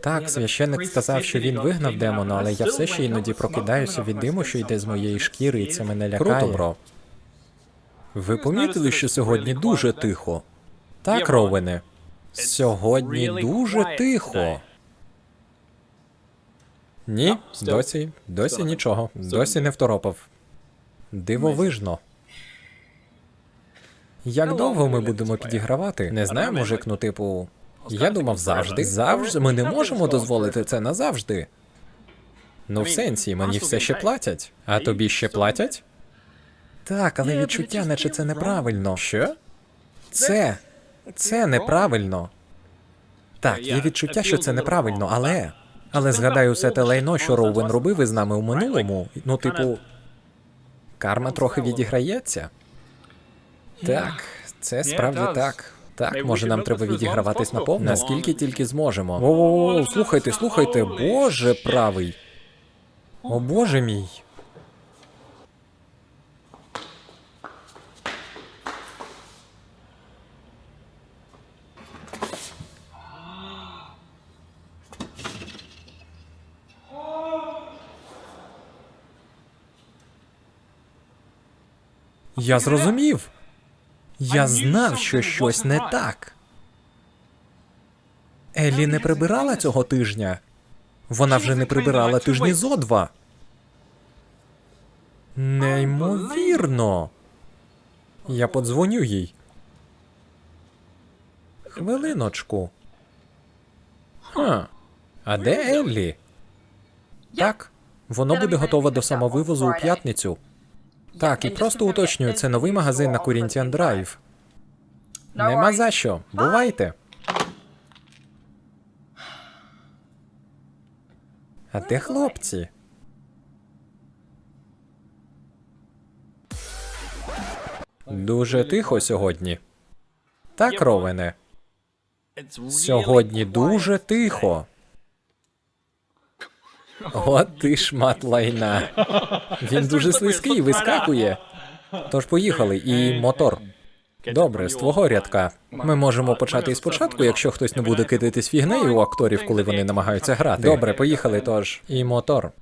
Так, священник сказав, що він вигнав демона, але я все ще іноді прокидаюся від диму, що йде з моєї шкіри, і це мене лякає. Круто, бро. Ви помітили, що сьогодні дуже тихо? Так, Роуене. Сьогодні дуже тихо. Ні, досі, досі нічого, досі не второпав. Дивовижно. Як довго ми будемо підігравати? Не знаю, мужик, ну типу. Я думав завжди. Завжди ми не можемо дозволити це назавжди. Ну, в сенсі, мені все ще платять. А тобі ще платять? Так, але відчуття, наче це неправильно. Що? Це. Це неправильно. Так, є відчуття, що це неправильно, але. Але згадаю все те лайно, що Роуен робив із нами у минулому. Ну, типу, карма трохи відіграється. Так, це справді так. Так, може нам треба відіграватись наповну? Наскільки тільки зможемо. О, слухайте, слухайте, боже правий. О боже мій. Я зрозумів. Я знав, що щось не так. Еллі не прибирала цього тижня. Вона вже не прибирала тижні зо два. Неймовірно. Я подзвоню їй. Хвилиночку. Ха. А де Еллі? Так, воно буде готове до самовивозу у п'ятницю. Так, і просто уточнюю, це новий магазин на Corinthian Drive. Нема за що. Бувайте. А де хлопці? Дуже тихо сьогодні. Так, Ровене. Сьогодні дуже тихо. От ти шмат лайна. Він дуже слизький, вискакує. Тож поїхали, і мотор. Добре, з твого рядка. Ми можемо почати із початку, якщо хтось не буде кидатись фігнею у акторів, коли вони намагаються грати. Добре, поїхали тож. І мотор.